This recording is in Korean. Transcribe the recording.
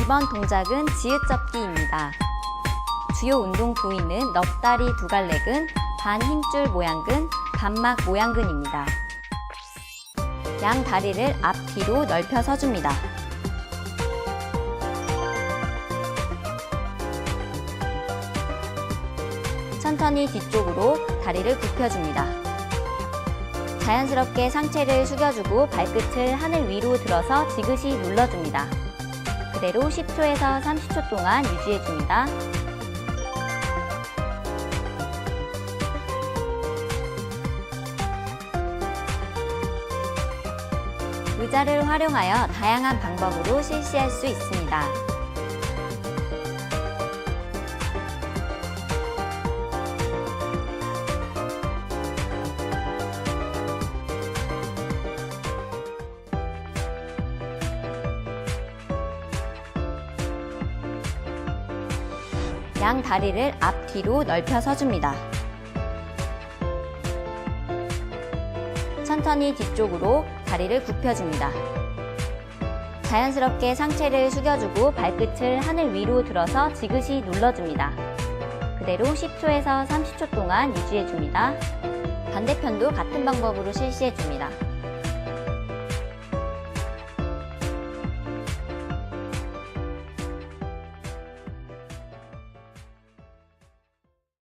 이번 동작은 지읒접기입니다. 주요 운동 부위는 넉다리 두갈래근, 반힘줄 모양근, 반막 모양근입니다. 양 다리를 앞뒤로 넓혀 서줍니다. 천천히 뒤쪽으로 다리를 굽혀줍니다. 자연스럽게 상체를 숙여주고 발끝을 하늘 위로 들어서 지그시 눌러줍니다. 그대로 10초에서 30초 동안 유지해줍니다. 의자를 활용하여 다양한 방법으로 실시할 수 있습니다. 양 다리를 앞뒤로 넓혀 서 줍니다. 천천히 뒤쪽으로 다리를 굽혀줍니다. 자연스럽게 상체를 숙여주고 발끝을 하늘 위로 들어서 지그시 눌러줍니다. 그대로 10초에서 30초 동안 유지해줍니다. 반대편도 같은 방법으로 실시해줍니다.